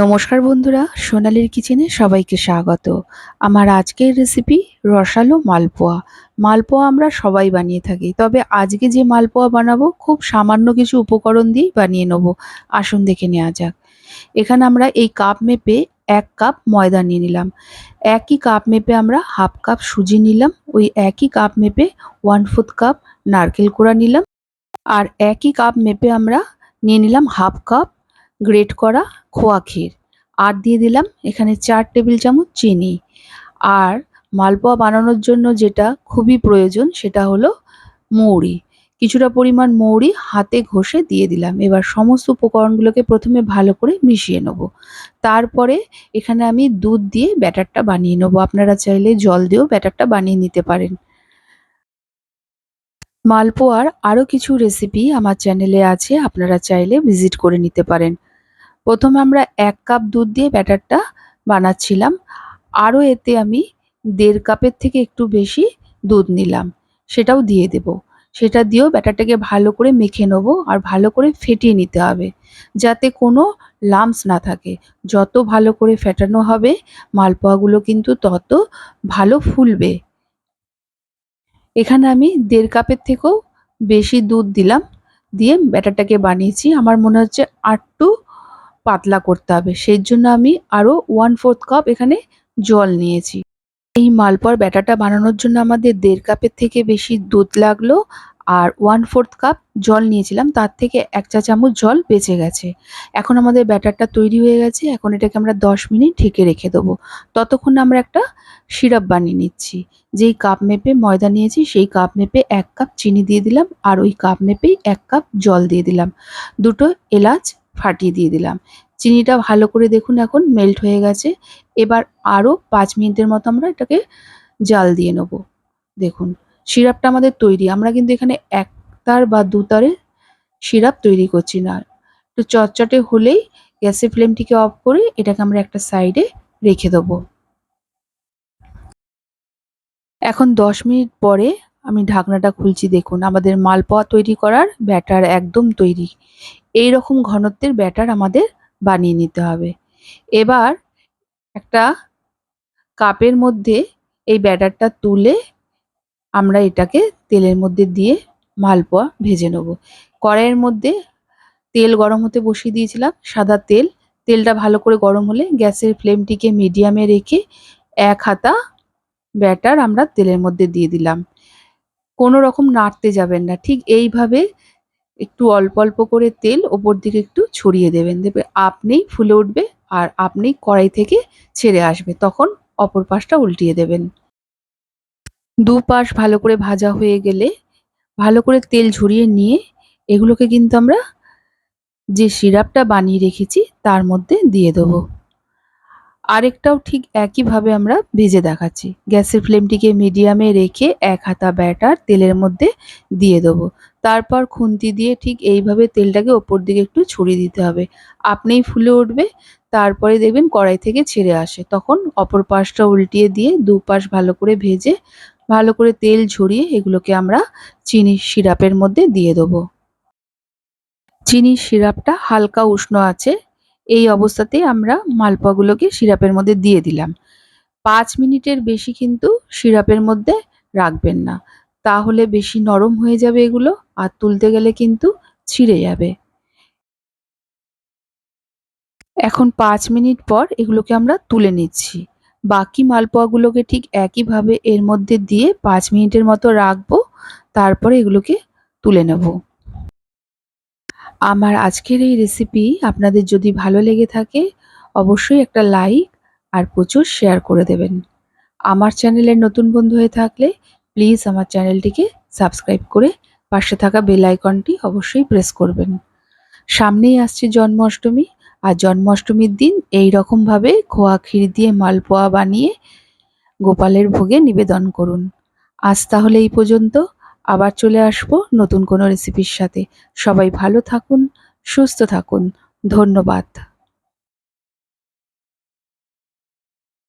নমস্কার বন্ধুরা, সোনালির কিচেনে সবাইকে স্বাগত। আমার আজকের রেসিপি রসালো মালপোয়া। মালপোয়া আমরা সবাই বানিয়ে থাকি, তবে আজকে যে মালপোয়া বানাবো, খুব সামান্য কিছু উপকরণ দিয়েই বানিয়ে নেব। আসুন দেখে নেওয়া যাক। এখানে আমরা এই কাপ মেপে এক কাপ ময়দা নিয়ে নিলাম। একই কাপ মেপে আমরা হাফ কাপ সুজি নিলাম। ওই একই কাপ মেপে ওয়ান ফোর্থ কাপ নারকেল কোড়া নিলাম। আর একই কাপ মেপে আমরা নিয়ে নিলাম হাফ কাপ গ্রেট করা খোয়া ক্ষীর। আর দিয়ে দিলাম এখানে চার টেবিল চামচ চিনি। আর মালপোয়া বানানোর জন্য যেটা খুবই প্রয়োজন সেটা হলো মৌরি। কিছুটা পরিমাণ মৌরি হাতে ঘষে দিয়ে দিলাম। এবার সমস্ত উপকরণগুলোকে প্রথমে ভালো করে মিশিয়ে নেব। তারপরে এখানে আমি দুধ দিয়ে ব্যাটারটা বানিয়ে নেব। আপনারা চাইলে জল দিয়েও ব্যাটারটা বানিয়ে নিতে পারেন। মালপোয়ার আরও কিছু রেসিপি আমার চ্যানেলে আছে, আপনারা চাইলে ভিজিট করে নিতে পারেন। প্রথমে আমরা এক কাপ দুধ দিয়ে ব্যাটারটা বানাচ্ছিলাম। আরও এতে আমি দেড় কাপের থেকে একটু বেশি দুধ নিলাম। সেটাও দিয়ে দেব। সেটা দিয়েও ব্যাটারটাকে ভালো করে মেখে নেব আর ভালো করে ফেটিয়ে নিতে হবে। যাতে কোনো লামস না থাকে। যত ভালো করে ফেটানো হবে, মালপোয়াগুলো কিন্তু তত ভালো ফুলবে। এখানে আমি দেড় কাপের থেকেও বেশি দুধ দিলাম। দিয়ে ব্যাটারটাকে বানিয়েছি। আমার মনে হচ্ছে আটটু পাতলা করতে হবে। সেই জন্য আমি আরও ওয়ান ফোর্থ কাপ এখানে জল নিয়েছি। এই মালপোয়ার ব্যাটারটা বানানোর জন্য আমাদের দেড় কাপের থেকে বেশি দুধ লাগল আর ওয়ান ফোর্থ কাপ জল নিয়েছিলাম। তার থেকে এক চা চামচ জল বেঁচে গেছে। এখন আমাদের ব্যাটারটা তৈরি হয়ে গেছে। এখন এটাকে আমরা দশ মিনিট ঢেকে রেখে দেবো। ততক্ষণ আমরা একটা সিরাপ বানিয়ে নিচ্ছি। যেই কাপ মেপে ময়দা নিয়েছি, সেই কাপ মেপে এক কাপ চিনি দিয়ে দিলাম আর ওই কাপ মেপেই এক কাপ জল দিয়ে দিলাম। দুটো এলাচ ফাটিয়ে দিয়ে দিলাম। চিনিটা ভালো করে দেখুন এখন মেল্ট হয়ে গেছে। এবার আরও পাঁচ মিনিটের মতো আমরা এটাকে জাল দিয়ে নেব। দেখুন, সিরাপটা আমাদের তৈরি। আমরা কিন্তু এখানে এক তার বা দু তারে সিরাপ তৈরি করছি না। একটু চটচটে হলেই গ্যাসের ফ্লেমটিকে অফ করে এটাকে আমরা একটা সাইডে রেখে দেবো। এখন দশ মিনিট পরে আমি ঢাকনাটা খুলছি, দেখুন, আমাদের মালপোয়া তৈরি করার ব্যাটার একদম তৈরি। এই রকম ঘনত্বের ব্যাটার আমাদের বানিয়ে নিতে হবে। এবার একটা কাপের মধ্যে এই ব্যাটারটা তুলে আমরা এটাকে তেলের মধ্যে দিয়ে মালপোয়া ভেজে নেব। কড়াইয়ের মধ্যে তেল গরম হতে বসিয়ে দিয়েছিলাম, সাদা তেল। তেলটা ভালো করে গরম হলে গ্যাসের ফ্লেমটিকে মিডিয়ামে রেখে এক হাতা ব্যাটার আমরা তেলের মধ্যে দিয়ে দিলাম। কোনো রকম নাড়তে যাবেন না। ঠিক এইভাবে একটু অল্প অল্প করে তেল ওপর দিকে একটু ছড়িয়ে দেবেন। দেবে আপনিই ফুলে উঠবে আর আপনি কড়াই থেকে ছেড়ে আসবে। তখন অপর পাশটা উল্টিয়ে দেবেন। দু পাশ ভালো করে ভাজা হয়ে গেলে ভালো করে তেল ঝরিয়ে নিয়ে এগুলোকে কিন্তু আমরা যে সিরাপটা বানিয়ে রেখেছি তার মধ্যে দিয়ে দেবো। আরেকটাও ঠিক একইভাবে আমরা ভেজে দেখাচ্ছি। গ্যাসের ফ্লেমটিকে মিডিয়ামে রেখে এক হাতা ব্যাটার তেলের মধ্যে দিয়ে দেবো। তারপর খুন্তি দিয়ে ঠিক এইভাবে তেলটাকে ওপর দিকে একটু ছড়িয়ে দিতে হবে। আপনিই ফুলে উঠবে, তারপরে দেখবেন কড়াই থেকে ছেড়ে আসে। তখন অপর পাশটা উল্টিয়ে দিয়ে দু পাশ ভালো করে ভেজে, ভালো করে তেল ঝরিয়ে এগুলোকে আমরা চিনির সিরাপের মধ্যে দিয়ে দেবো। চিনির সিরাপটা হালকা উষ্ণ আছে এই অবস্থাতেই আমরা মালপোয়াগুলোকে সিরাপের মধ্যে দিয়ে দিলাম। পাঁচ মিনিটের বেশি কিন্তু সিরাপের মধ্যে রাখবেন না। তাহলে বেশি নরম হয়ে যাবে এগুলো আর তুলতে গেলে কিন্তু ছিঁড়ে যাবে। এখন পাঁচ মিনিট পর এগুলোকে আমরা তুলে নিচ্ছি। বাকি মালপোয়াগুলোকে ঠিক একইভাবে এর মধ্যে দিয়ে পাঁচ মিনিটের মতো রাখব। তারপরে এগুলোকে তুলে নেব। আমার আজকের এই রেসিপি আপনাদের যদি ভালো লেগে থাকে, অবশ্যই একটা লাইক আর প্রচুর শেয়ার করে দেবেন। আমার চ্যানেলের নতুন বন্ধু হয়ে থাকলে প্লিজ আমার চ্যানেলটিকে সাবস্ক্রাইব করে পাশে থাকা বেল আইকনটি অবশ্যই প্রেস করবেন। সামনেই আসছে জন্মাষ্টমী, আর জন্মাষ্টমীর দিন এই রকমভাবে খোয়া ক্ষীর দিয়ে মালপোয়া বানিয়ে গোপালের ভোগে নিবেদন করুন। আজ তাহলে এই পর্যন্ত। আবার চলে আসব নতুন কোনো রেসিপির সাথে। সবাই ভালো থাকুন সুস্থ থাকুন। ধন্যবাদ।